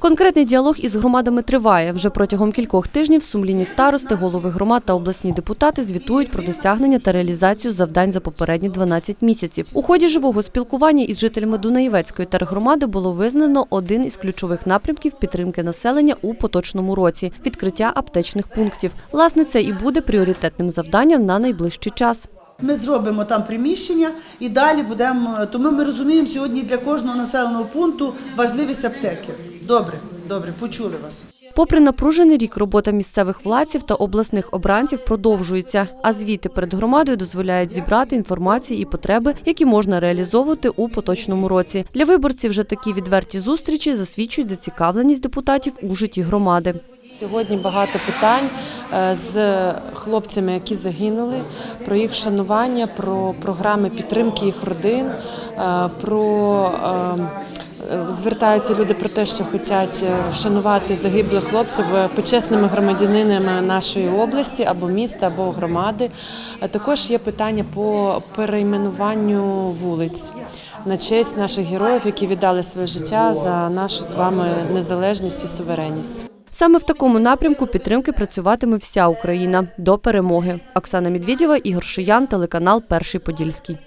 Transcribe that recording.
Конкретний діалог із громадами триває. Вже протягом кількох тижнів сумлінні старости, голови громад та обласні депутати звітують про досягнення та реалізацію завдань за попередні 12 місяців. У ході живого спілкування із жителями Дунаєвецької тергромади було визнано один із ключових напрямків підтримки населення у поточному році відкриття аптечних пунктів. Власне, це і буде пріоритетним завданням на найближчий час. Ми зробимо там приміщення і далі будемо. Тому ми розуміємо сьогодні для кожного населеного пункту важливість аптеки. Добре, добре, почули вас. Попри напружений рік, робота місцевих владців та обласних обранців продовжується, а звіти перед громадою дозволяють зібрати інформації і потреби, які можна реалізовувати у поточному році. Для виборців вже такі відверті зустрічі засвідчують зацікавленість депутатів у житті громади. Сьогодні багато питань е, з хлопцями, які загинули, про їх вшанування, про програми підтримки їх родин, е, про е, звертаються люди про те, що хочуть вшанувати загиблих хлопців почесними громадянинами нашої області або міста, або громади. Е, Також є питання по перейменуванню вулиць на честь наших героїв, які віддали своє життя за нашу з вами незалежність і суверенність. Саме в такому напрямку підтримки працюватиме вся Україна до перемоги. Оксана Медведєва, Ігор Шиян, телеканал Перший Подільський.